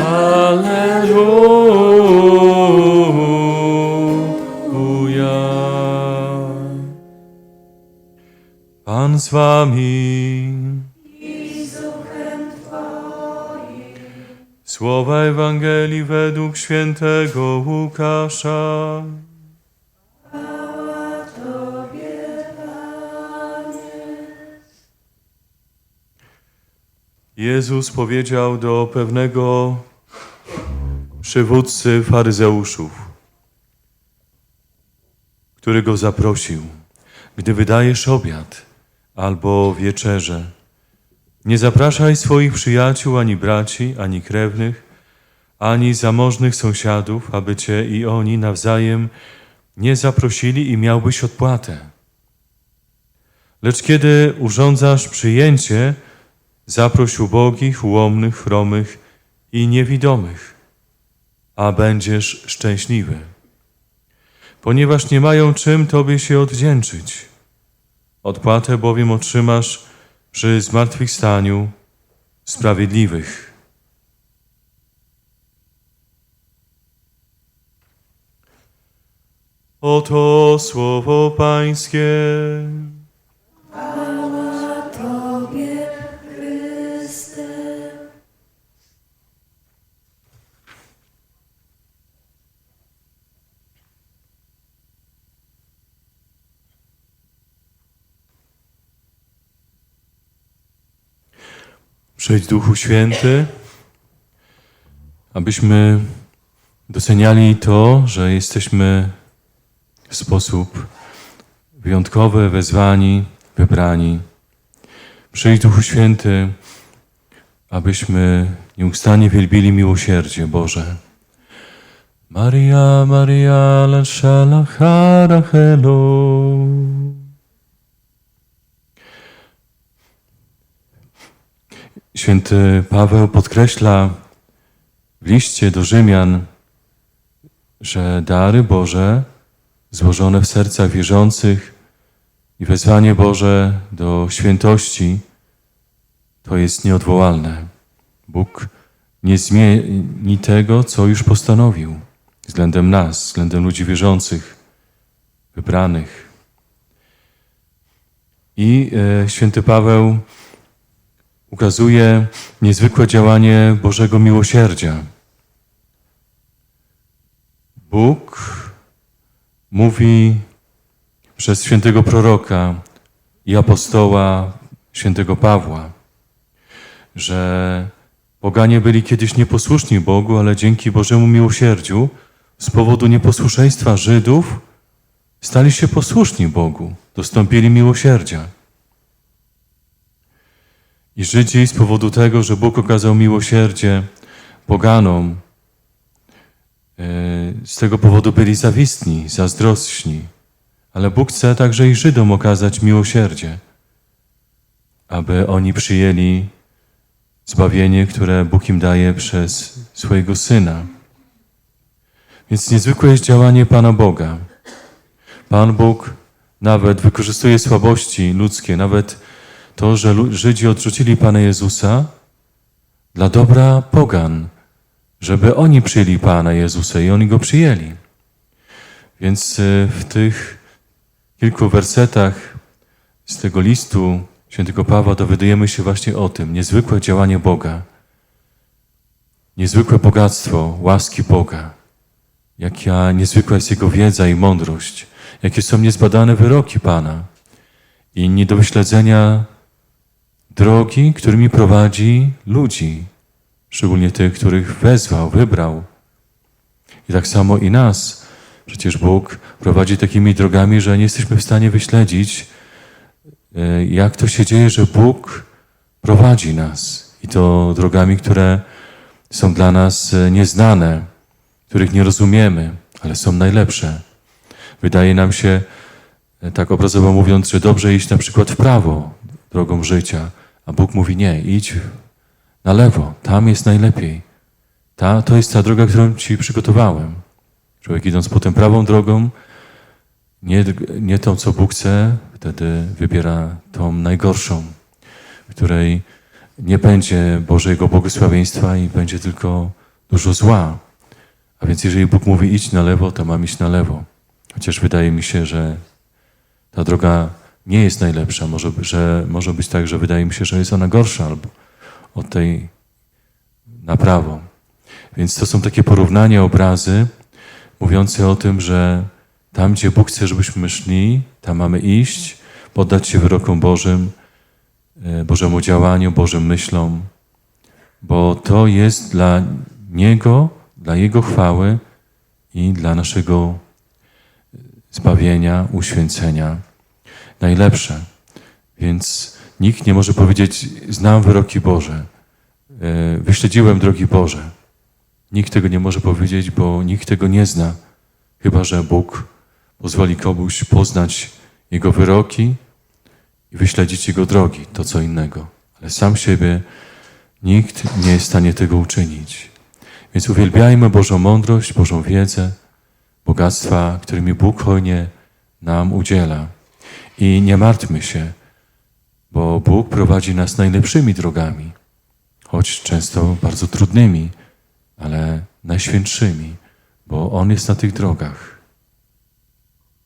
Alleluja. Pan z wami. Słowa Ewangelii według świętego Łukasza. Jezus powiedział do pewnego przywódcy faryzeuszów, który go zaprosił, gdy wydajesz obiad albo wieczerze, nie zapraszaj swoich przyjaciół, ani braci, ani krewnych, ani zamożnych sąsiadów, aby cię i oni nawzajem nie zaprosili i miałbyś odpłatę. Lecz kiedy urządzasz przyjęcie, zaproś ubogich, ułomnych, chromych i niewidomych, a będziesz szczęśliwy, ponieważ nie mają czym Tobie się odwdzięczyć. Odpłatę bowiem otrzymasz przy zmartwychwstaniu sprawiedliwych. Oto słowo Pańskie. Przyjdź Duchu Święty, abyśmy doceniali to, że jesteśmy w sposób wyjątkowy, wezwani, wybrani. Przyjdź Duchu Święty, abyśmy nieustannie wielbili miłosierdzie Boże. Maria, Maria, la shalachara. Święty Paweł podkreśla w liście do Rzymian, że dary Boże złożone w sercach wierzących i wezwanie Boże do świętości to jest nieodwołalne. Bóg nie zmieni tego, co już postanowił względem nas, względem ludzi wierzących, wybranych. I e, święty Paweł ukazuje niezwykłe działanie Bożego miłosierdzia. Bóg mówi przez świętego proroka i apostoła świętego Pawła, że poganie byli kiedyś nieposłuszni Bogu, ale dzięki Bożemu miłosierdziu z powodu nieposłuszeństwa Żydów stali się posłuszni Bogu, dostąpili miłosierdzia. I Żydzi z powodu tego, że Bóg okazał miłosierdzie poganom, e, z tego powodu byli zawistni, zazdrośni. Ale Bóg chce także i Żydom okazać miłosierdzie, aby oni przyjęli zbawienie, które Bóg im daje przez swojego Syna. Więc niezwykłe jest działanie Pana Boga. Pan Bóg nawet wykorzystuje słabości ludzkie, nawet to, że Żydzi odrzucili Pana Jezusa dla dobra pogan, żeby oni przyjęli Pana Jezusa i oni Go przyjęli. Więc y, w tych kilku wersetach z tego listu świętego Pawła dowiadujemy się właśnie o tym. Niezwykłe działanie Boga. Niezwykłe bogactwo łaski Boga. Jaka niezwykła jest Jego wiedza i mądrość. Jakie są niezbadane wyroki Pana. I nie do wyśledzenia drogi, którymi prowadzi ludzi, szczególnie tych, których wezwał, wybrał. I tak samo i nas. Przecież Bóg prowadzi takimi drogami, że nie jesteśmy w stanie wyśledzić, e, jak to się dzieje, że Bóg prowadzi nas. I to drogami, które są dla nas e, nieznane, których nie rozumiemy, ale są najlepsze. Wydaje nam się, e, tak obrazowo mówiąc, że dobrze iść na przykład w prawo drogą życia, a Bóg mówi nie, idź na lewo, tam jest najlepiej. Ta, to jest ta droga, którą Ci przygotowałem. Człowiek idąc potem prawą drogą, nie, nie tą, co Bóg chce, wtedy wybiera tą najgorszą, w której nie będzie Bożego błogosławieństwa i będzie tylko dużo zła. A więc jeżeli Bóg mówi idź na lewo, to mam iść na lewo. Chociaż wydaje mi się, że ta droga nie jest najlepsza. Może, że, może być tak, że wydaje mi się, że jest ona gorsza albo od tej na prawo. Więc to są takie porównania, obrazy mówiące o tym, że tam, gdzie Bóg chce, żebyśmy szli, tam mamy iść, poddać się wyrokom Bożym, e, Bożemu działaniu, Bożym myślom, bo to jest dla Niego, dla Jego chwały i dla naszego zbawienia, uświęcenia najlepsze. Więc nikt nie może powiedzieć, znam wyroki Boże, e, wyśledziłem drogi Boże. Nikt tego nie może powiedzieć, bo nikt tego nie zna, chyba że Bóg pozwoli komuś poznać Jego wyroki i wyśledzić Jego drogi, to co innego. Ale sam siebie nikt nie jest w stanie tego uczynić. Więc uwielbiajmy Bożą mądrość, Bożą wiedzę, bogactwa, którymi Bóg hojnie nam udziela. I nie martwmy się, bo Bóg prowadzi nas najlepszymi drogami, choć często bardzo trudnymi, ale najświętszymi, bo On jest na tych drogach.